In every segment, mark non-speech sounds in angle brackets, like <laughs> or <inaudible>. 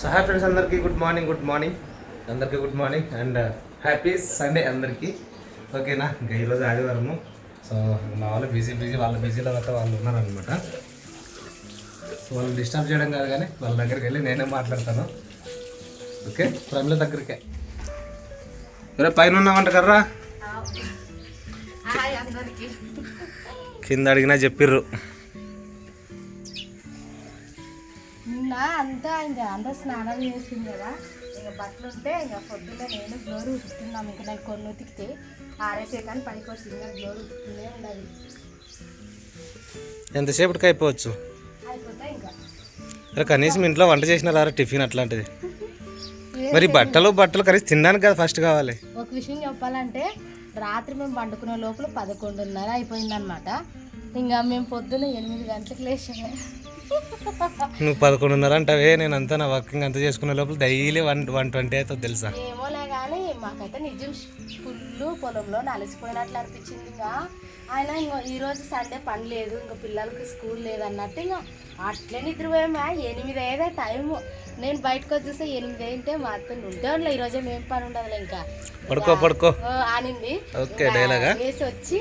So hi friends అందరికీ good morning good morning అందరికీ good morning and happy Sunday అందరికీ. ఓకేనా ఇంకా ఈరోజు ఆదివారము. సో మా వాళ్ళు బిజీ బిజీ వాళ్ళ బిజీలో అయితే వాళ్ళు ఉన్నారనమాట సో వాళ్ళు డిస్టర్బ్ చేయడం కాదు కానీ వాళ్ళ దగ్గరికి వెళ్ళి నేనే మాట్లాడతాను. ఓకే ప్రమిల దగ్గరికే. ఒరే పైన ఉన్నామంట కర్రా? కింద అడిగినా చెప్పిర్రు. నిన్న అంతా ఇంకా అందరూ స్నానం చేసింది కదా. ఇంకా బట్టలు ఉంటే ఇంకా పొద్దున్న నేను గ్లోరీ ఉతుకుతున్నాం ఇంకా నాకు కొన్ని ఉతికితే ఆరేసే కానీ పనికి వస్తుంది ఇంకా గ్లోరీ ఉతుకుతూనే ఉండాలి ఎంతసేపటికి అయిపోవచ్చు? అయిపోతే ఇంకా. అరే కనీసం ఇంట్లో వంట చేసినారా టిఫిన్ అట్లాంటిది? మరి బట్టలు బట్టలు కనీసం తినడానికి కదా ఫస్ట్ కావాలి. ఒక విషయం చెప్పాలంటే రాత్రి మేము పండుకునే లోపల పదకొండున్నర అయిపోయిందనమాట ఇంకా మేము పొద్దున్న ఎనిమిది గంటలకు లేచాము. నువ్వు పదకొండున్నర అంటావే నేను అంతా నా వర్కింగ్ అంతా చేసుకునే లోపల డైలీ వన్ వన్ ట్వంటీ అవుతుంది తెలుసా? ఏమోలే కానీ మాకైతే నిజం ఫుల్ పొలంలో నలిసిపోయినట్లు అనిపించింది ఇంకా. ఆయన ఇంకో ఈరోజు సండే పని లేదు ఇంకా పిల్లలకి స్కూల్ లేదు అన్నట్టు ఇంకా అట్లే నిద్రపోయామా ఎనిమిది అయ్యేదే టైము నేను బయటకు వచ్చి చూస్తే ఎనిమిది అయింటే మా అత్త ఉంటే ఉండలే ఈరోజు ఏం పని ఉండదులే ఇంకా. పడుకో పడుకో. ఓ, ఆనింది ఓకే డైలాగా? వేసి వచ్చి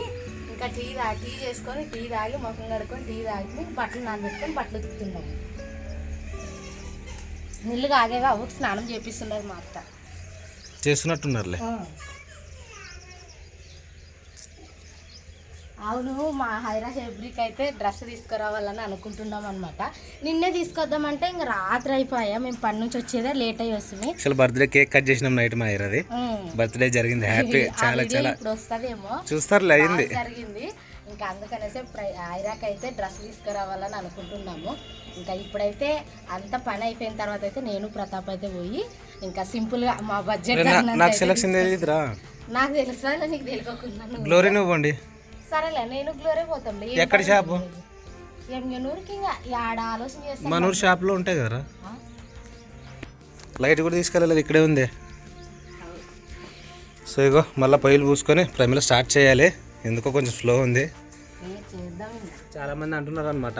ఇంకా టీ తాగి టీ చేసుకొని టీ తాగి ముఖం కడుక్కొని టీ తాగి బట్టలు నానబెట్టుకొని బట్టలు ఉతుకుతున్నాం. నీళ్ళు కాగేగా ఒక స్నానం చేపిస్తున్నారు మా అత్త. చేస్తున్నట్టున్నారులే. అవును మా హైరా హెబ్రిక్ అయితే డ్రెస్ తీసుకురావాలని అనుకుంటున్నాం అనమాట నిన్నే తీసుకొద్దామంటే ఇంకా రాత్రి అయిపోయా మేము పని నుంచి వచ్చేదే లేట్ అయ్యి వస్తుంది. అసలు బర్త్డే కేక్ కట్ చేసినాం నైట్ మా ఇరది బర్త్డే జరిగింది హ్యాపీ <laughs> చాలా చాలా. ఇప్పుడు వస్తుందేమో. అయింది. జరిగింది. ఇంకా అందుకనేసి ఐరాక్ అయితే డ్రెస్ తీసుకురావాలని అనుకుంటున్నాము. ఇంకా ఇప్పుడైతే అంత పని అయిపోయిన తర్వాత అయితే నేను ప్రతాప్ అయితే పోయి ఇంకా సింపుల్గా మా బడ్జెట్ నాకు సెలక్షన్ నాకు తెలుసా? నీకు తెలియకుండా గ్లోరీ నువ్వండి సరేలే నేను గ్లోరీ ఎక్కడ షాపు? ఎంగనూరుకి ఇంకా ఈ ఆడ ఆలోచన చేస్తాం. మనూరు షాప్లో ఉంటాయి కదరా? లైట్ కూడా తీసుకెళ్ళలేదు ఇక్కడే ఉంది. సో ఇగో మళ్ళీ పొయ్యిలు పూసుకొని ప్రమిల స్టార్ట్ చేయాలి. ఎందుకో కొంచెం స్లో ఉంది. ఏ చేద్దాం ఇంకా. చాలా మంది అంటున్నారు అనమాట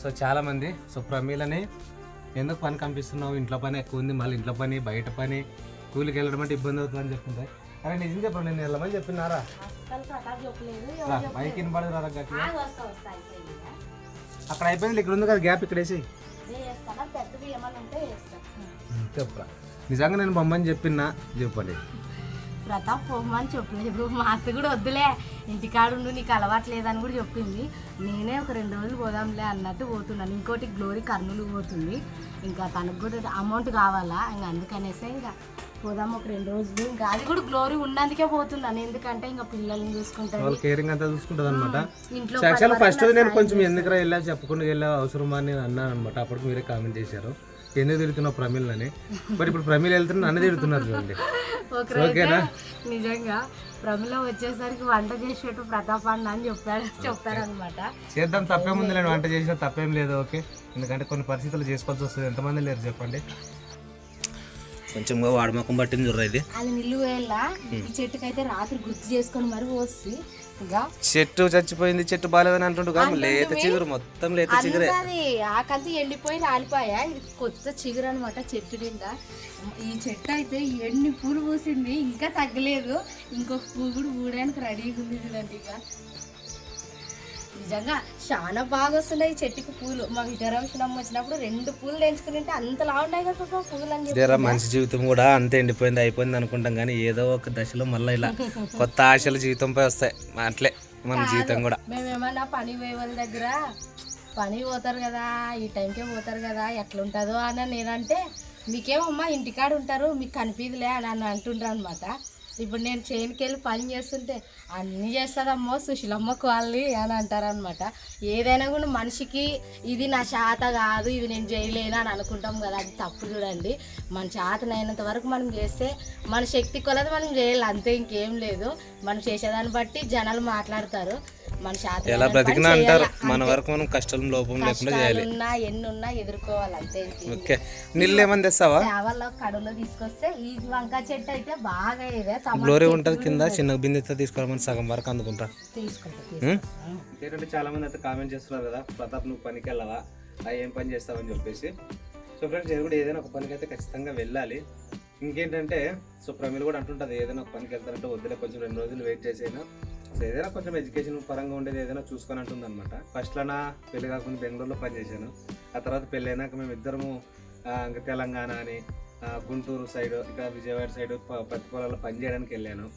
సో చాలా మంది సో ప్రమీలని ఎందుకు పని కంపిస్తున్నావు? ఇంట్లో పని ఎక్కువ ఉంది మళ్ళీ ఇంట్లో పని బయట పని కూలికి వెళ్ళడం అంటే ఇబ్బంది అవుతుంది అని చెప్తుంటాయి అరే నిజం చెప్పరు నేను వెళ్ళమని చెప్పినారా? బైక్ వినపడదు రా. అక్కడ అయిపోయింది ఇక్కడ ఉంది కదా గ్యాప్ ఇక్కడ వేసి నేను చేస్తానా పెద్దవి ఏమన్నా ఉంటే చేస్తాను చెప్పరా నిజంగా నేను బొమ్మని చెప్పినా చెప్పండి ప్రతాప్ పోమని చెప్పలేదు మా అత్త కూడా వద్దులే. ఇంటికాడుండు నీకు అలవాటు లేదని కూడా చెప్పింది. నేనే ఒక రెండు రోజులు పోదాంలే అన్నట్టు పోతున్నాను. ఇంకోటి గ్లోరీ కర్నూలు పోతుంది. ఇంకా తనకు కూడా అమౌంట్ కావాలా? ఇంకా అందుకనేసే ఇంకా పోదాం ఒక రెండు రోజులు. ఇంకా అది కూడా గ్లోరీ ఉన్నందుకే పోతున్నాను ఎందుకంటే ఇంకా పిల్లల్ని చూసుకుంటాను వాళ్ళు కేరింగ్ అంతా చూసుకుంటుంది అనమాట ఇంట్లో యాక్చువల్ ఫస్ట్ నేను కొంచెం ఎందుకురా వెళ్ళా చెప్పకుండా వెళ్ళా అవసరమా అని నేను అన్నాను అనమాట అప్పటికి మీరే కామెంట్ చేశారు. ఎందుకు తిడుతున్నావు ప్రమిల్ని బట్ ఇప్పుడు ప్రమిల్ వెళ్తున్నా నన్ను తిడుతున్నారు చూడండి. ఒకరైతే నిజంగా ప్రమిళ వచ్చేసరికి వంట చేసేట్టు ప్రతాప్ అన్న అని చెప్పాడు చెప్పారనమాట చేద్దాం తప్పేముంది నేను వంట చేసినా తప్పేం లేదు ఓకే. ఎందుకంటే కొన్ని పరిస్థితులు చేసుకోవాల్సి వస్తుంది. ఎంతమంది లేరు చెప్పండి. కొంచెం వాడమకం పట్టింది చూడరా ఇది అది నిల్లు ఈ చెట్టుకైతే రాత్రి గుర్తు చేసుకొని మరి పోసి ఇంకా చెట్టు చచ్చిపోయింది చెట్టు బాగాలేదని అంటుండు కాదు లేత చిగురు మొత్తం లేత చిగురే. ఆకంతా ఎండిపోయి రాలిపోయా. ఇది కొత్త చిగురు అనమాట చెట్టు నిండా. ఈ చెట్టు అయితే ఎన్ని పూలు పూసింది ఇంకా తగ్గలేదు. ఇంకొక పువ్వు కూడా పూయడానికి రెడీగా ఉంది చూడండి ఇక. నిజంగా చాలా బాగా వస్తున్నాయి చెట్టుకి పూలు. మా విజయరామకృష్ణమ్మ వచ్చినప్పుడు రెండు పూలు తెంచుకుని ఉంటే అంతలా ఉన్నాయి కదా పూలు అని మనిషి జీవితం కూడా అంతే ఎండిపోయింది అయిపోయింది అనుకుంటాం కానీ ఏదో ఒక దశలో మళ్ళీ ఇలా కొత్త ఆశలు జీవితంపై వస్తాయి. అట్లే మన జీవితం కూడా. మేమేమన్నా పని పోయే వాళ్ళ దగ్గర పని పోతారు కదా ఈ టైంకే పోతారు కదా ఎట్లుంటుందో అని నేనంటే మీకేమమ్మా ఇంటికాడ ఉంటారు మీకు కనిపిదిలే అని అని అంటుండ్రు అనమాట ఇప్పుడు నేను చేనుకి వెళ్ళి పని చేస్తుంటే అన్నీ చేస్తుందమ్మో సుశీలమ్మ కాలనీ అని అంటారనమాట ఏదైనా కూడా మనిషికి ఇది నా శాత కాదు ఇది నేను చేయలేను అని అనుకుంటాం కదా అది తప్పు చూడండి. మన చేతనైనంత వరకు మనం చేస్తే మన శక్తి కొలది మనం చేయాలి అంతే ఇంకేం లేదు. మనం చేసేదాన్ని బట్టి జనాలు మాట్లాడతారు. ఎలా బ్రతికినా అంటారు. మన వరకు మనం కష్టం లోపం లేకుండా చేయాలి. ఉన్నా ఎన్ని ఉన్నా ఎదుర్కోవాలి అంతే ఓకే. నీళ్ళు ఏమని తెస్తావా? కడులో తీసుకొస్తే ఈ వంకాయ చెట్టు అయితే బాగా గ్లోరీ ఉంటుంది కింద చిన్న బిందెతో తీసుకోవాలని సగం వరకు అందుకుంటా. తీసుకుంటా ఏంటంటే చాలా మంది అయితే కామెంట్ చేస్తున్నారు కదా ప్రతాప్ నువ్వు పనికి వెళ్ళవా? ఆ ఏం పని చేస్తావని చెప్పేసి. సో ఫ్రెండ్స్ నేను కూడా ఏదైనా ఒక పనికి అయితే ఖచ్చితంగా వెళ్ళాలి. ఇంకేంటంటే సో ప్రమిళ కూడా అంటుంటుంది ఏదైనా ఒక పనికి వెళ్తారంటే వద్దులే కొంచెం రెండు రోజులు వెయిట్ చేసేనా సో ఏదైనా కొంచెం ఎడ్యుకేషన్ పరంగా ఉండేది ఏదైనా చూసుకొని అంటుంది అనమాట ఫస్ట్లోనా పెళ్ళి కాకుండా బెంగళూరులో పనిచేశాను ఆ తర్వాత పెళ్ళి అయినాక మేము ఇద్దరము ఇంకా తెలంగాణ అని గుంటూరు సైడ్ ఇంకా విజయవాడ సైడ్ ప- పత్తి పొలాల్లో వెళ్ళాను.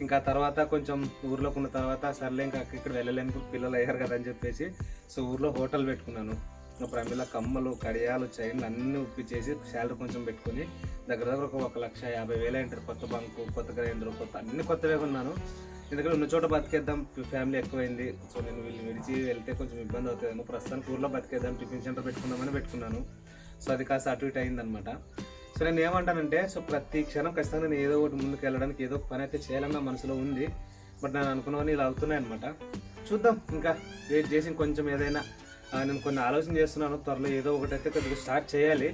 ఇంకా తర్వాత కొంచెం ఊర్లోకి ఉన్న తర్వాత సర్లే ఇంకా ఇక్కడ వెళ్ళలేని పిల్లలు అయ్యారు కదా అని చెప్పేసి సో ఊర్లో హోటల్ పెట్టుకున్నాను. ప్రమిళ కమ్మలు కడియాలు చైన్లు అన్నీ ఉప్పిచ్చేసి శాలరీ కొంచెం పెట్టుకుని దగ్గర దగ్గర ఒక ఒక లక్ష యాభై వేలు అయింటారు కొత్త బంకు కొత్త గ్రైండర్ కొత్త అన్ని కొత్తవే కొన్నాను. ఎందుకంటే ఉన్న చోట బతికేద్దాం ఫ్యామిలీ ఎక్కువైంది. సో నేను వీళ్ళు విడిచి వెళ్తే కొంచెం ఇబ్బంది అవుతుందేమో. ప్రస్తుతానికి ఊర్లో బతికేద్దాం టిఫిన్ సెంటర్ పెట్టుకుందామని పెట్టుకున్నాను. సో అది కాస్త అటు ఇటు అయిందనమాట సో నేను ఏమంటానంటే సో ప్రతి క్షణం ఖచ్చితంగా నేను ఏదో ఒకటి ముందుకు వెళ్ళడానికి ఏదో పని అయితే చేయాలని నా మనసులో ఉంది. బట్ నేను అనుకున్నవన్నీ ఇలా అవుతున్నాయి అనమాట చూద్దాం ఇంకా వెయిట్ చేసి కొంచెం ఏదైనా నేను కొన్ని ఆలోచన చేస్తున్నాను. త్వరలో ఏదో ఒకటి అయితే కొద్దిగా స్టార్ట్ చేయాలి.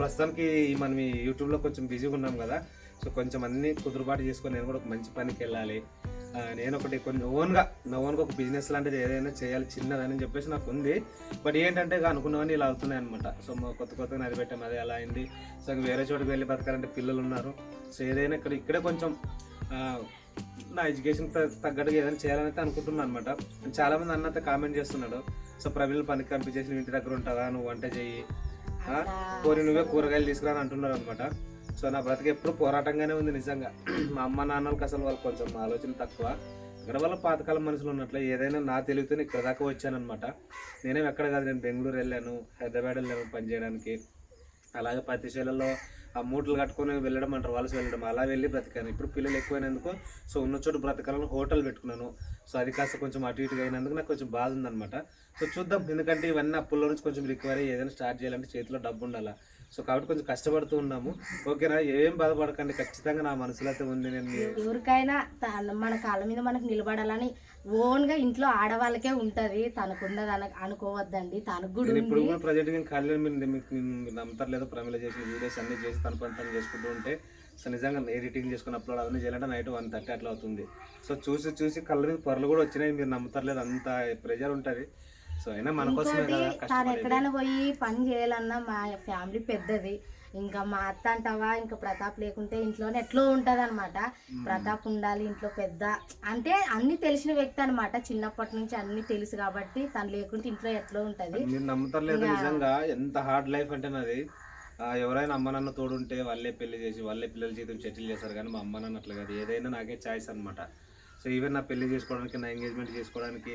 ప్రస్తుతానికి మనం ఈ యూట్యూబ్లో కొంచెం బిజీగా ఉన్నాం కదా. సో కొంచెం అన్ని కుదురుబాటు చేసుకొని నేను కూడా ఒక మంచి పనికి వెళ్ళాలి. నేను ఒకటి కొన్ని ఓన్గా నా ఓన్గా ఒక బిజినెస్ లాంటిది ఏదైనా చేయాలి చిన్నదని చెప్పేసి నాకు ఉంది బట్ ఏంటంటే ఇక అనుకున్నవన్నీ ఇలా అవుతున్నాయి అనమాట సో మా కొత్త కొత్తగా నది పెట్టాం అదే అలా అయింది. సో వేరే చోటుకి వెళ్ళి బతకాలంటే పిల్లలు ఉన్నారు. సో ఏదైనా ఇక్కడ ఇక్కడే కొంచెం నా ఎడ్యుకేషన్ తగ్గట్టుగా ఏదైనా చేయాలని అయితే అనుకుంటున్నాను అనమాట చాలా మంది అన్నైతే కామెంట్ చేస్తున్నాడు. సో ప్రవీణ్ పనికి కనిపించేసి నువ్వు ఇంటి దగ్గర ఉంటావా? నువ్వు వంట ఆ, కోరి నువ్వే కూరగాయలు తీసుకురా అని అంటున్నారు అనమాట సో నా బ్రతికి ఎప్పుడు పోరాటంగానే ఉంది నిజంగా. <clears throat> మా అమ్మ నాన్నలకు అసలు వాళ్ళకి కొంచెం ఆలోచన తక్కువ. ఇక్కడ వల్ల పాతకాలం మనుషులు ఉన్నట్లే ఏదైనా నా తెలివితో ఇక్కడ దాకా వచ్చానమాట నేనేం ఎక్కడ కాదు నేను బెంగళూరు వెళ్ళాను హైదరాబాద్ వెళ్ళాను పని చేయడానికి. అలాగే పత్తిశైలలో ఆ మూటలు కట్టుకొని వెళ్ళడం అంటారు వలస వెళ్ళడం. అలా వెళ్ళి బ్రతికాను. ఇప్పుడు పిల్లలు ఎక్కువైనందుకు సో ఉన్న చోటు బ్రతకాలని హోటల్ పెట్టుకున్నాను. సో అది కాస్త కొంచెం అటు ఇటుగా అయినందుకు నాకు కొంచెం బాధ ఉందన్నమాట. సో చూద్దాం ఎందుకంటే ఇవన్నీ అప్పుల్లో నుంచి కొంచెం రికవరీ ఏదైనా స్టార్ట్ చేయాలంటే చేతిలో డబ్బు ఉండాలా. సో కాబట్టి కొంచెం కష్టపడుతూ ఉన్నాము. ఓకేనా? ఏం బాధపడకండి. ఖచ్చితంగా నా మనసులో అయితే ఉంది. నేను ఎవరికైనా మన కాళ్ళ మీద మనకు నిలబడాలని ఓన్గా ఇంట్లో ఆడవాళ్ళకే ఉంటది. తనకున్నది అన అనుకోవద్దండి. తనకు కూడా ఇప్పుడు కూడా ప్రజెంట్ నేను ఖాళీ మీరు మీకు నమ్ముతారు లేదో ప్రమిళ చేసిన వీడియోస్ అన్ని చేసి తన పని తను చేసుకుంటూ ఉంటే సో నిజంగా ఎడిటింగ్ చేసుకుని అప్లోడ్ అవన్నీ చేయాలంటే నైట్ వన్ థర్టీ అట్లా అవుతుంది. సో చూసి చూసి కళ్ళ మీద పొరలు కూడా వచ్చినాయి. మీరు నమ్ముతారు లేదు అంత ప్రెజర్ ఉంటుంది. సో అయినా మన కోసమే ఇంకోటి కదా తాను ఎక్కడైనా పోయి పని చేయాలన్నా మా ఫ్యామిలీ పెద్దది. ఇంకా మా అత్త అంటావా ఇంకా ప్రతాప్ లేకుంటే ఇంట్లోనే ఎట్లో ఉంటది అనమాట ప్రతాప్ ఉండాలి ఇంట్లో పెద్ద. అంటే అన్ని తెలిసిన వ్యక్తి అనమాట చిన్నప్పటి నుంచి అన్ని తెలుసు కాబట్టి తను లేకుంటే ఇంట్లో ఎట్లో ఉంటది. మీరు నమ్ముతారు లేదు నిజంగా ఎంత హార్డ్ లైఫ్ అంటే నాది. ఎవరైనా అమ్మ నాన్న తోడుంటే వాళ్ళే పెళ్ళి చేసి వాళ్ళే పిల్లల జీవితం సెటిల్ చేస్తారు కానీ మా అమ్మ నాన్న అట్లా కాదు. ఏదైనా నాకే చాయిస్ అనమాట సో ఈవెన్ నా పెళ్ళి చేసుకోవడానికి నా ఎంగేజ్మెంట్ చేసుకోవడానికి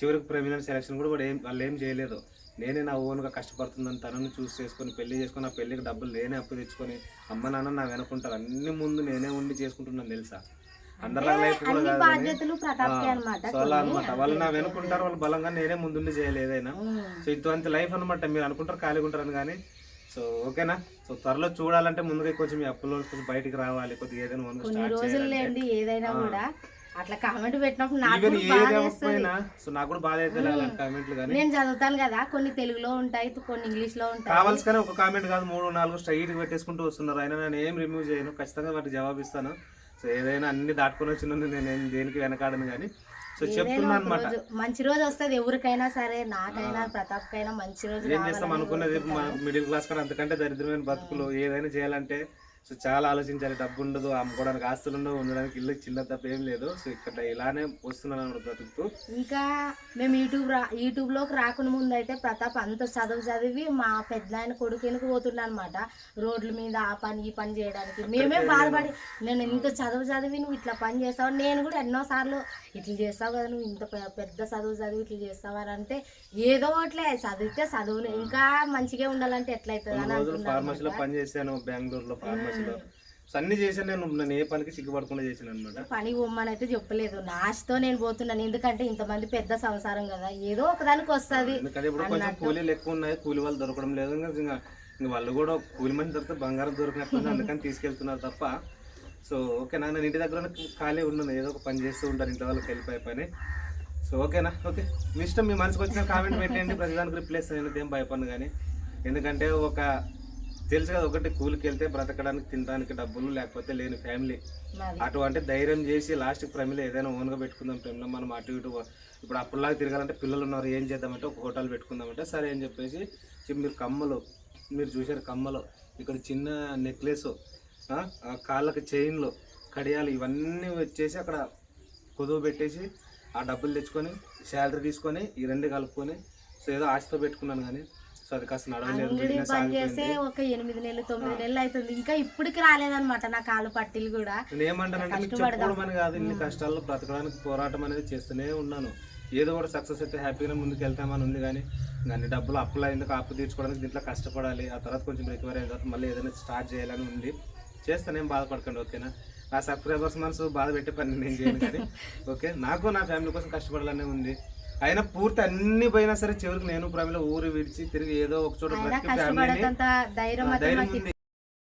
చివరికి ప్రెమినెంట్ సెలక్షన్ కూడా వాడు ఏం వాళ్ళు ఏం చేయలేదు. నేనే నా ఓన్గా కష్టపడుతుందని తనని చూస్ చేసుకొని పెళ్ళి చేసుకొని నా పెళ్ళికి డబ్బులు నేనే అప్పు తెచ్చుకొని అమ్మ నాన్న నా వెనుకుంటారు. అన్ని ముందు నేనే ఉండి చేసుకుంటున్నాను తెలుసా? అందరిలా లైఫ్ కూడా కాదు సో అలా అనమాట వాళ్ళు నా వెనుకుంటారు వాళ్ళు బలంగా నేనే ముందుండి చేయాలి ఏదైనా. సో ఇంత లైఫ్ అనమాట మీరు అనుకుంటారు ఖాళీగా ఉంటారని కానీ. సో ఓకేనా? సో త్వరలో చూడాలంటే ముందుగా కొంచెం ఈ అప్పుల్లో నుంచి కొంచెం బయటికి రావాలి కొద్దిగా ఏదైనా స్టార్ట్ లేండి ఏదైనా కూడా. అట్లా కామెంట్ పెట్టినప్పుడు నాకు కూడా సో నాకు కూడా బాధ అలాంటి కామెంట్లు కానీ. నేను చదువుతాను కదా కొన్ని తెలుగులో ఉంటాయి కొన్ని ఇంగ్లీష్లో ఉంటాయి. కావాల్సి కానీ ఒక కామెంట్ కాదు మూడు నాలుగు స్ట్రైట్ పెట్టేసుకుంటూ వస్తున్నారు. అయినా నేను ఏం రిమూవ్ చేయను. ఖచ్చితంగా వాటికి జవాబు ఇస్తాను. సో ఏదైనా అన్ని దాటుకొని వచ్చిన నేను దేనికి వెనకాడను కానీ. సో చెప్తున్నా ఒక అనమాట మంచి రోజు వస్తుంది ఎవరికైనా సరే నాకైనా ప్రతాప్ కైనా మంచి రోజు ఏం చేస్తాం? అనుకున్నది మిడిల్ క్లాస్ కూడా అంతకంటే దరిద్రమైన బతుకులు ఏదైనా చేయాలంటే సో చాలా ఆలోచించాలి. డబ్బు ఉండదు అమ్ముకోవడానికి ఆస్తులు ఉండవు ఉండడానికి ఇల్లు చిన్న తప్ప ఏం లేదు. సో ఇక్కడ ఇలానే వస్తున్నాను అన్నమాట బ్రతుకుతూ. ఇంకా మేము యూట్యూబ్ రా యూట్యూబ్లోకి రాకుండా ముందు అయితే ప్రతాప్ అంత చదువు చదివి మా పెద్ద ఆయన కొడుకు వెనుక పోతుండ అనమాట రోడ్ల మీద ఆ పని ఈ పని చేయడానికి. మేమే బాధపడి నేను ఇంత చదువు చదివి నువ్వు ఇట్లా పని చేస్తావు? నేను కూడా ఎన్నో సార్లు ఇట్లా చేస్తావు కదా నువ్వు ఇంత పెద్ద చదువు చదివి ఇట్లా చేస్తావు? అని అంటే ఏదో ఒకట్లే చదివితే చదువులు ఇంకా మంచిగా ఉండాలంటే ఎట్లయితుంది? అని ఫార్మసీలో పని చేశాను బెంగళూరులో ఫార్మసీలో సో అన్ని చేశాను నేను నేను ఏ పనికి సిగ్గుపడకుండా చేశాను అనమాట పని పోమ్మని అయితే చెప్పలేదు. నాశతో నేను పోతున్నాను. ఎందుకంటే ఇంతమంది పెద్ద సంసారం కదా. ఏదో ఒకదానికి వస్తుంది ఎందుకంటే ఇప్పుడు కొంచెం కూలీలు ఎక్కువ ఉన్నాయి. కూలి వాళ్ళు దొరకడం లేదు. ఇంకా వాళ్ళు కూడా కూలి మంది దొరికితే బంగారం దొరికినట్టుంది అందుకని తీసుకెళ్తున్నారు తప్ప. సో ఓకే నా నేను ఇంటి దగ్గర ఖాళీ ఉన్నాను ఏదో ఒక పని చేస్తూ ఉంటాను ఇంటి వాళ్ళకి వెళ్ళిపోయే పని. సో ఓకేనా ఓకే. మీ ఇష్టం మీ మనసుకు వచ్చిన కామెంట్ పెట్టండి ప్రతిదానికి రిప్లై ఇస్తాను నేను ఏం భయపడను కానీ. ఎందుకంటే ఒక తెలుసు కదా ఒకటి కూలికి వెళ్తే బ్రతకడానికి తినడానికి డబ్బులు లేకపోతే లేని ఫ్యామిలీ. మరి. అటువంటి ధైర్యం చేసి లాస్ట్ ప్రేమలో ఏదైనా ఓన్గా పెట్టుకుందాం ప్రేమలో మనం అటు ఇటు ఇప్పుడు అప్పుడులాగా తిరగాలంటే పిల్లలు ఉన్నారు ఏం చేద్దామంటే ఒక హోటల్ పెట్టుకుందామంటే సరే అని చెప్పేసి చెప్పి మీరు కమ్మలు మీరు చూశారు కమ్మలు ఇక్కడ చిన్న నెక్లెస్ కాళ్ళకి చైన్లు కడియాలు ఇవన్నీ వచ్చేసి అక్కడ కుదువ పెట్టేసి ఆ డబ్బులు తెచ్చుకొని శాలరీ తీసుకొని ఈ రెండు కలుపుకొని సో ఏదో ఆశతో పెట్టుకున్నాను కానీ సో అది కాస్త అంగడి పని చేస్తే ఒక ఎనిమిది నెలలు తొమ్మిది నెలలు అవుతుంది ఇంకా ఇప్పటికి రాలేదన్నమాట నా కాలు పట్టీలు కూడా. నేను ఏమంటానంటే మీకు చెప్పుకోవడం అని కాదు ఇన్ని కష్టాల్లో బ్రతకడానికి పోరాటం అనేది చేస్తూనే ఉన్నాను. ఏదో కూడా సక్సెస్ అయితే హ్యాపీగా ముందుకు వెళ్తామని ఉంది కానీ అన్ని డబ్బులు అప్పులు అయింది అప్పు తీర్చుకోవడానికి దీంట్లో కష్టపడాలి. ఆ తర్వాత కొంచెం రికవరీ అయిన తర్వాత మళ్ళీ ఏదైనా స్టార్ట్ చేయాలని ఉంది. చేస్తానేం బాధపడకండి ఓకేనా నా? సబ్స్క్రైబర్స్ మనసు బాధ పెట్టే పని నేను చేయను కానీ <laughs> ఓకే నాకు నా ఫ్యామిలీ కోసం కష్టపడాలనే ఉంది. అయినా పూర్తి అన్ని పోయినా సరే చివరికి నేను ప్రమిలో ఊరు విడిచి తిరిగి ఏదో ఒక చోట ధైర్యం అయితే ధైర్యం మాకు ఉంది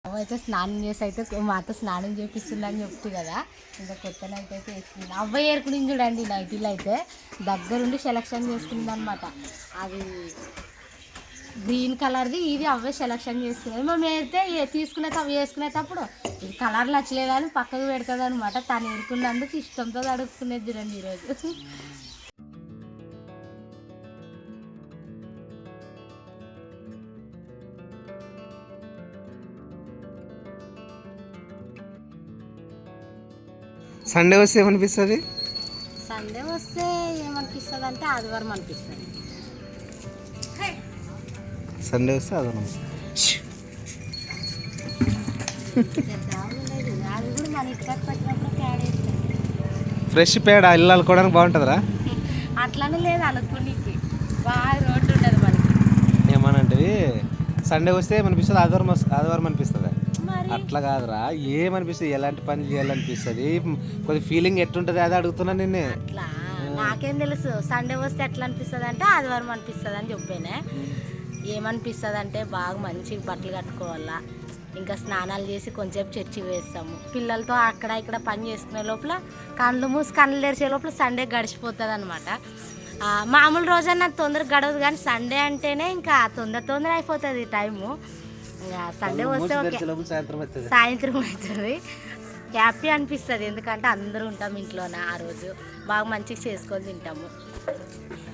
అవ్వ అయితే స్నానం చేసి అయితే మాతో స్నానం చేపిస్తున్నా అని చెప్తు కదా. ఇంకా కొత్త నైట్ అయితే వేసుకుంది. అవ్వ ఏరుకుని చూడండి నైటీలు అయితే. దగ్గరుండి సెలెక్షన్ చేసుకుంది అనమాట అది గ్రీన్ కలర్ది ఇది అవ్వే సెలెక్షన్ చేసుకునేది మేము అయితే ఏ- తీసుకునే అవి వేసుకునేటప్పుడు ఇది కలర్ నచ్చలేదని పక్కకు పెడుతుంది అనమాట తను ఏరుకున్నందుకు ఇష్టంతో అడుగుకునేది చూడండి ఈరోజు. సండే వస్తే ఏమనిపిస్తుంది? సండే వస్తే ఏమనిపిస్తుంది అంటే ఆదివారం అనిపిస్తుంది. సండే వస్తే అదనం ఫ్రెష్ పేడ ఇల్లు అల్లుకోవడానికి బాగుంటుందిరా? అట్లానే లేదు అనుకునికి బాగా రోడ్డు ఉండదు మనకి. ఏమనంటే సండే వస్తే ఏమనిపిస్తుంది? ఆదివారం ఆదివారం అనిపిస్తుంది? అట్లా కాదురా. ఏమనిపిస్తుంది? ఎలాంటి పని చేయాలనిపిస్తుంది? కొద్ది ఫీలింగ్ ఎట్లుంటుంది అది అడుగుతున్నా నిన్నే. అట్లా. నాకేం తెలుసు. సండే వస్తే ఎట్లా అనిపిస్తుంది అంటే ఆదివారం అనిపిస్తుంది అని చెప్పానే. ఏమనిపిస్తుంది అంటే బాగా మంచిగా బట్టలు కట్టుకోవాలా. ఇంకా స్నానాలు చేసి కొంచెంసేపు చర్చి వేస్తాము. పిల్లలతో అక్కడ ఇక్కడ పని చేసుకునే లోపల కళ్ళు మూసి కళ్ళు తెరిచే లోపల సండే గడిచిపోతుంది అనమాట మామూలు రోజన్నా తొందరగా గడవదు కానీ సండే అంటేనే ఇంకా తొందర తొందర అయిపోతుంది టైము. సండే వస్తే ఓకే. సాయంత్రం అవుతుంది. హ్యాపీ అనిపిస్తుంది ఎందుకంటే అందరూ ఉంటాం ఇంట్లోన ఆ రోజు. బాగా మంచిగా చేసుకొని తింటాము.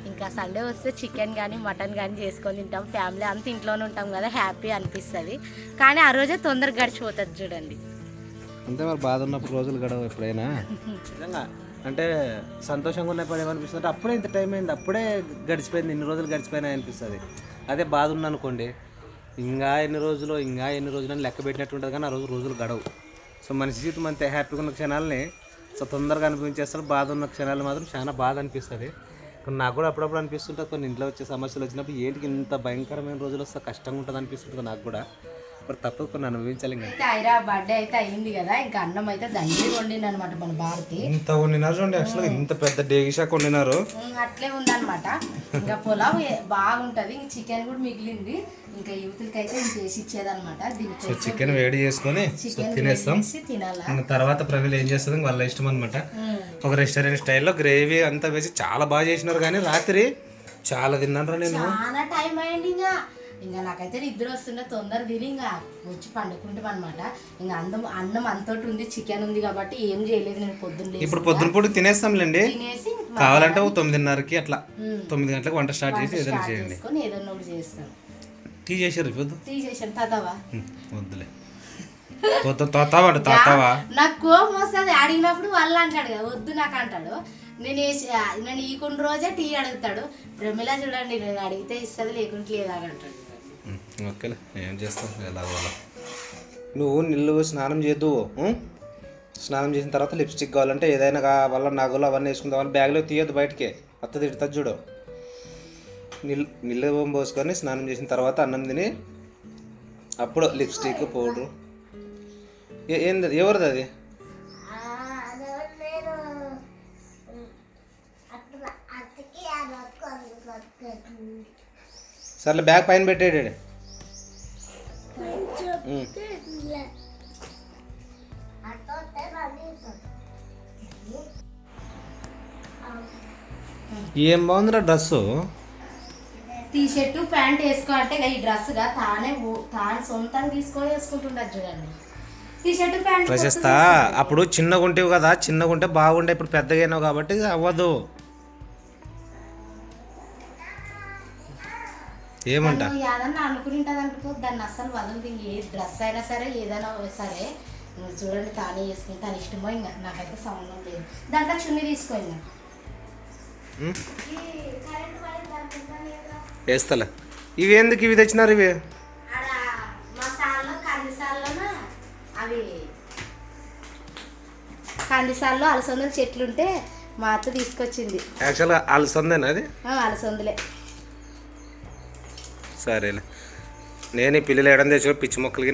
ఇంకా సండే వస్తే చికెన్ కానీ మటన్ కానీ చేసుకొని తింటాం. ఫ్యామిలీ అంతా ఇంట్లోనే ఉంటాం కదా హ్యాపీ అనిపిస్తుంది. కానీ ఆ రోజే తొందరగా గడిచిపోతుంది చూడండి. అంతే మరి బాధ ఉన్నప్పుడు రోజులు గడవ ఎప్పుడైనా. నిజంగా. అంటే సంతోషంగా ఉన్నప్పుడు ఏమనిపిస్తుంది అప్పుడే ఇంత టైం అయింది అప్పుడే గడిచిపోయింది ఇన్ని రోజులు గడిచిపోయినాయి అనిపిస్తుంది. అదే బాధ ఉందనుకోండి ఇంకా ఎన్ని రోజులు ఇంకా ఎన్ని రోజులు అని లెక్క పెట్టినట్టు ఉంటుంది కానీ ఆ రోజు రోజులు గడవు. సో మనిషి జీవితం అంతే హ్యాపీగా ఉన్న క్షణాలని సో తొందరగా అనిపించేస్తారు బాధ ఉన్న క్షణాలు మాత్రం చాలా బాధ అనిపిస్తుంది. కానీ నాకు కూడా అప్పుడప్పుడు అనిపిస్తుంటుంది కొన్ని ఇంట్లో వచ్చే సమస్యలు వచ్చినప్పుడు ఏంటికి ఇంత భయంకరమైన రోజులు వస్తే కష్టంగా ఉంటుంది అనిపిస్తుంది నాకు కూడా. మరి తప్పదు కొన్ని అనుభవించాలి ఇంకా అయితే ఐరా బర్త్డే అయితే అయింది కదా ఇంకా అన్నం అయితే దండి వండింది అనమాట మన భారతి. ఇంత వండినారు చూడండి యాక్చువల్గా ఇంత పెద్ద డేగిషాక్ వండినారు. అట్లే ఉందన్నమాట. ఇంకా పొలావ్ బాగుంటది ఇంక చికెన్ కూడా మిగిలింది. ఇంకా యువతులకి అయితే వేసి ఇచ్చేదన్నమాట. దీనికి చికెన్ వేడి చేసుకొని తినేస్తాం. తినాలా? ఇంకా తర్వాత ప్రవీల్ ఏం చేస్తుంది వాళ్ళ ఇష్టం అనమాట. ఒక రెస్టారెంట్ స్టైల్లో గ్రేవీ అంతా వేసి చాలా బాగా చేసినారు కానీ రాత్రి చాలా తిన్నాను నేను. చాలా టైం అయింది ఇంకా నాకైతే నిద్ర వస్తుండే తొందర తిని ఇంకా వచ్చి పండుకుంటాం అనమాట ఇంకా అన్నం అన్నం అంతటి ఉంది చికెన్ ఉంది కాబట్టి ఏం చేయలేదు నేను పొద్దున్న ఇప్పుడు పొద్దున పూట తినేస్తాంలేండి. తినేసి కావాలంటే తొమ్మిదిన్నరకి అట్లా. తొమ్మిది గంటలకు వంట స్టార్ట్ చేసి ఏదైనా చేయండి. ఏదన్నా ఒకటి చేస్తాను. టీ చేసారు పొద్దు తీసేసాను తాతవా? వద్దులే. పొద్దు తాతావా తాతావా? నాకు కోపం వస్తుంది. అడిగినప్పుడు వాళ్ళు అంటాడు కదా వద్దు నాకు అంటాడు. నేను నేను ఈ కొన్ని రోజే టీ అడుగుతాడు. ప్రమిళ చూడండి నేను అడిగితే ఇస్తుంది లేకుంటే లేదా అంటాడు. ఓకేలే ఏం చేస్తాం? ఎలాగో అలా నువ్వు నిల్లు స్నానం చేద్దు. స్నానం చేసిన తర్వాత లిప్స్టిక్ కావాలంటే ఏదైనా కావాలా నగలు అవన్నీ వేసుకుందాం బ్యాగ్లో తీయద్దు బయటికి. అత్త తిడుతుంది చూడు. నిల్ నిల్లు పోసుకొని స్నానం చేసిన తర్వాత అన్నం తిని అప్పుడు లిప్స్టిక్ పౌడరు. ఏంది ఎవరిది అది? సర్లే బ్యాగ్ పైన పెట్టాడు ఏం బాగుందిరా డ్రెస్సు? టీ షర్టు ప్యాంట్ వేసుకో అంటే ఈ డ్రెస్గా తానే ఓ- తాను సొంతంగా తీసుకొని వేసుకుంటున్నారు చూడండి. టీ షర్టు ప్యాంట్ ప్రశస్త అప్పుడు చిన్నగా ఉంటేవి కదా చిన్నగా ఉంటే బాగుండే ఇప్పుడు పెద్దగా అయినావు కాబట్టి అవ్వదు. ఏమంట? ఏదన్నా అనుకుని ఉంటుంది అనుకో దాన్ని అస్సలు వదలదు. ఏ డ్రెస్ అయినా సరే ఏదైనా సరే చూడండి తానే చేసుకుని తన ఇష్టమో ఇంకా నాకైతే సంబంధం లేదు. దాంట్లో చున్నీ తీసుకో ఇంకా? వేస్తలే. ఇవి ఎందుకు ఇవి తెచ్చినారు ఇవి? అవి కందిసాల్లో అలసందల చెట్లు ఉంటే మా అత్త తీసుకొచ్చింది. యాక్చువల్గా అలసందేనా అది? అలసందలే. సరేలే. నేను ఈ పిల్లలు ఏడం తెచ్చుకో పిచ్చి మొక్కలకి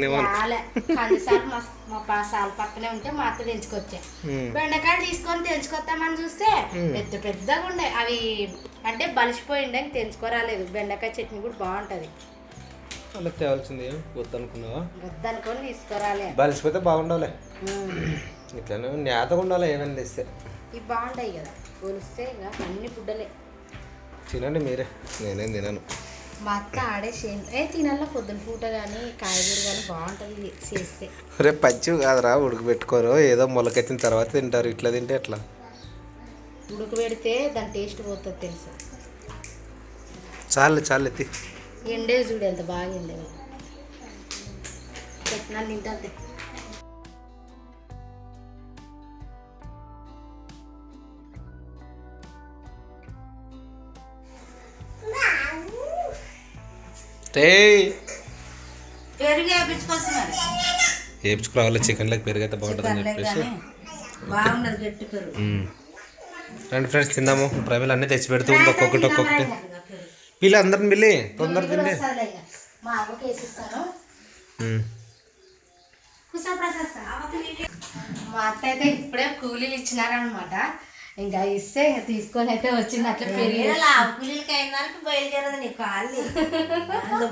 సాల పక్కనే ఉంటే మా అత్త తెంచుకొచ్చా. బెండకాయలు తీసుకొని తెంచుకొస్తామని చూస్తే పెద్ద పెద్దగా ఉండే. అవి అంటే బలిసిపోయిండే తెంచుకోరాలేదు. బెండకాయ చట్నీ కూడా బాగుంటది. అలా తేవాల్సింది వద్దనుకున్నావా వద్దనుకొని తీసుకురాలే. బలిసిపోతే బాగుండాలి. ఇట్లానే నేతగా ఉండాలి ఏమైనా తెస్తే. ఇవి బాగుంటాయి కదా. పోలిస్తే ఇక అన్ని బుడ్డలే తినండి మీరే. నేనేం తినను. మా అత్త ఆడే ఏ తినాల పొద్దున పూట కానీ కాయగూర కానీ బాగుంటుంది చేస్తే. రేపు పచ్చి కాదురా ఉడకబెట్టుకోరు. ఏదో మొలకెత్తిన తర్వాత తింటారు. ఇట్లా తింటే ఎట్లా? ఉడకబెడితే దాని టేస్ట్ పోతుంది తెలుసా? చాలు చాలు ఎత్తి. ఎండే చూడు ఎంత బాగా ఎండే పెట్టినా తింటే వేపించుకోవాలి చికెన్లోకి పెరిగైతే బాగుంటుందని చెప్పేసి. బాగున్నది గట్టి పెరుగు. మ్మ్. రండి ఫ్రెండ్స్ తిందాము. ప్రమిళ అన్నీ తెచ్చి పెడుతూ ఉంది. ఒక్కొక్కటి ఒక్కొక్కటి. పిల్ల అందరిని పిల్లి తొందర తిండి. మా అత్త అయితే ఇప్పుడే కూలీలు ఇచ్చినారనమాట ఇంకా ఇస్తే ఇంకా తీసుకొని అయితే వచ్చింది అట్లా పెరిగి కూలీలకి అయిన దానికి బయలుదేరదు నీ కాళ్ళు.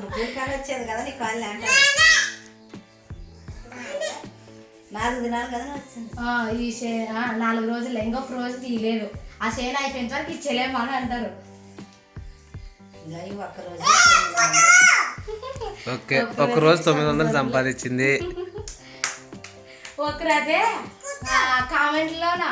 బుక్కులకాలు వచ్చేది కదా నీ కాళ్ళు అంటే నాలుగు దినాలు కదా వచ్చింది. ఆ, ఈ షే ఆ, నాలుగు రోజులు ఇంకొక రోజు తీయలేదు ఆ షేన్ అయిపోయిన వరకు ఇచ్చలేము అని అంటారు. ఓకే ఒక రోజు తొమ్మిది వందలు సంపాదించింది. <laughs> ఒకరైతే కామెంట్లోన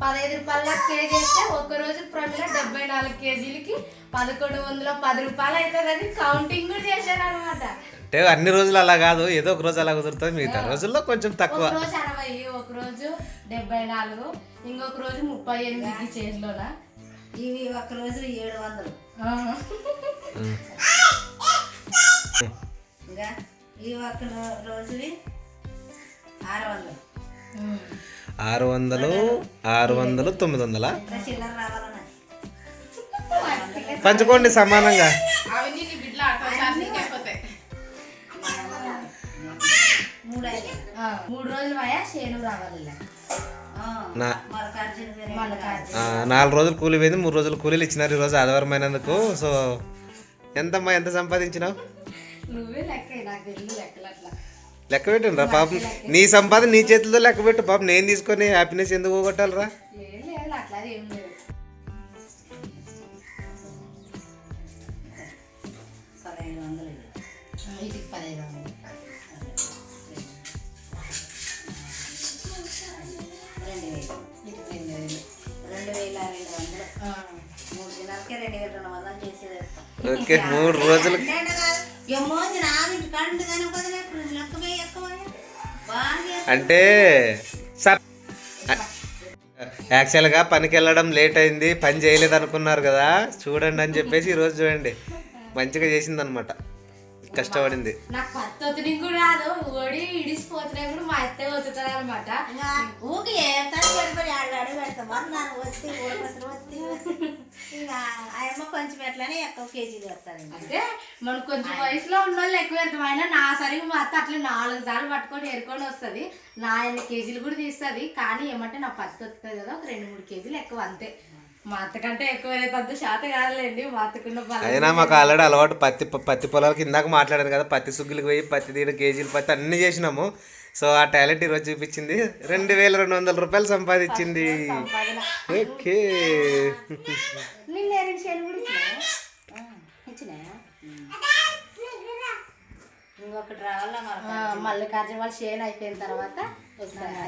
పదహైదు రూపాయల కేజీ ఇస్తే ఒక్క రోజు ప్రమిల డెబ్బై నాలుగు కేజీలకి పదకొండు వందల పది రూపాయలు అవుతుందని కౌంటింగ్ కూడా చేశారు అనమాట అంటే అన్ని రోజులు అలా కాదు ఏదో ఒక రోజు అలా కుదురుతుంది మిగతా రోజుల్లో కొంచెం తక్కువ. ఒక రోజు అరవై ఒక రోజు డెబ్బై నాలుగు ఇంకొక రోజు ముప్పై ఎనిమిది చేతిలోన? ఇవి ఒక్క రోజు ఏడు వందలు. ఇంకా ఈ ఒక్క రోజువి ఆరు వందలు. ఆరు వందలు ఆరు వందలు తొమ్మిది వందల? పంచుకోండి సమానంగా. నాలుగు రోజులు కూలి పోయింది మూడు రోజులు కూలీలు ఇచ్చినారు ఈరోజు ఆదివారం అయినందుకు. సో ఎంతమ్మా ఎంత సంపాదించినావు? నువ్వే లెక్క నాకు తెలియదు లెక్కలు అట్లా. లెక్క పెట్టండి రా పాపం. నీ సంపాదన నీ చేతుల్లో లెక్క పెట్టు. పాపం నేను తీసుకొని హ్యాపీనెస్ ఎందుకు పోగొట్టాలరా? ఓకే మూడు రోజులు అంటే సార్ యాక్చువల్గా పనికి వెళ్ళడం లేట్ అయింది పని చేయలేదు అనుకున్నారు కదా చూడండి అని చెప్పేసి ఈరోజు చూడండి. మంచిగా చేసిందనమాట అనమాట కష్టపడింది. నాకు పత్తి ఒత్తిడి కూడా రాదు. ఓడి ఇడిసిపోతున్నాయి కూడా మా అత్తే ఒత్తుతారు అనమాట ఊకి ఆయమ్మ కొంచెం ఎట్లనే ఎక్కువ కేజీలు వస్తారు అంటే మనం కొంచెం వయసులో ఉన్న వాళ్ళు ఎక్కువ పెడతాం. అయినా నా సరిగా మా అత్త అట్లా నాలుగు సార్లు పట్టుకొని ఏరుకొని వస్తుంది. నా ఎన్ని కేజీలు కూడా తీస్తుంది. కానీ ఏమంటే నా పత్తి వస్తుంది కదా ఒక రెండు మూడు కేజీలు ఎక్కువ అంతే. మా అత్త కంటే ఎక్కువ పెద్ద శాత కాదులేండి మా అత్తకున్న బలం. అయినా మాకు ఆల్రెడీ అలవాటు పత్తి పత్తి పొలాలకి ఇందాక మాట్లాడారు కదా పత్తి సుగ్గులకి పోయి పత్తి తీయడం కేజీలు పత్తి అన్ని చేసినాము. సో ఆ టాలెంట్ ఈరోజు చూపించింది. రెండు వేల రెండు వందల రూపాయలు సంపాదించింది. ఓకే. ఇంకొకటి రావాలా మల్లికార్జున వాళ్ళ చేను అయిపోయిన తర్వాత వస్తాను.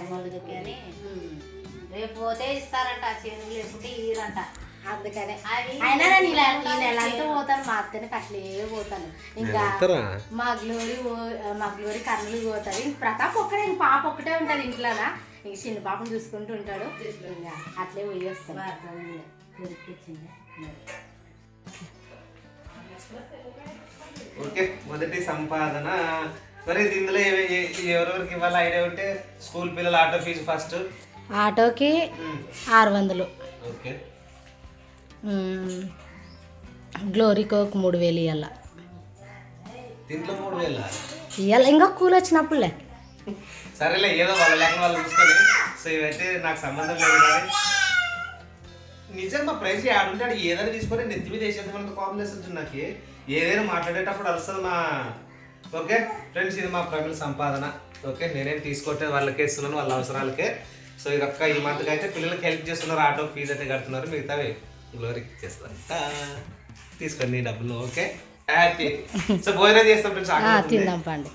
రేపు పోతే ఇస్తారంట చెరువు లేకుంటే ఇయ్యరంట. అందుకనే. అయినా నేను ఇలా ఈ నెల అంతా పోతాను మా అత్తని అట్లే పోతాను. ఇంకా వెళ్తారా మా గ్లోరీ పో- మా గ్లోరీ కర్నూలు పోతుంది ఇంక ప్రతాప్ ఒక్కడే ఇంక పాప ఒక్కటే ఉంటుంది ఇంట్లోనా? ఇంక చిన్న పాపను చూసుకుంటూ ఉంటాడు. ఇంకా అట్లే ఓకే మొదటి సంపాదన. మరి ఇందులో ఎవరెవరికి ఇవ్వాలి ఐడియా ఉంటే స్కూల్ పిల్లల ఆటో ఫీజు ఫస్ట్. ఆటోకి ఆరు వందలు ఓకే. మ్మ్. గ్లోరీకి ఒక మూడు వేలు ఇవ్వాల ఇవ్వాలి ఇంకా కూలి వచ్చినప్పుడులే. సరేలే ఏదో వాళ్ళ లెక్క వాళ్ళు చూసుకొని. సో ఇవైతే నాకు సంబంధం లేదు కానీ నిజంగా ప్రైజ్ ఆడుంటాడు ఏదైనా తీసుకొని నెత్తి మీద వేసేంత కాంబినేషన్ నాకు. ఏదైనా మాట్లాడేటప్పుడు వస్తుంది మా ఓకే? ఫ్రెండ్స్ ఇది మా ప్రమిళ సంపాదన. ఓకే? నేనేం తీసుకోవట్లేదు వాళ్ళకే ఇస్తున్నాను వాళ్ళ అవసరాలకే. సో ఇది ఒక్క ఈ మంత్కి అయితే పిల్లలకి హెల్ప్ చేస్తున్నారు ఆటో ఫీజు అయితే కడుతున్నారు మిగతావి గ్లోరీకి ఇచ్చేస్తాను ఆ, తీసుకోండి డబ్బులు ఓకే? హ్యాపీ సో భోజనం చేస్తాం ఫ్రెండ్స్ తిందాం పండి.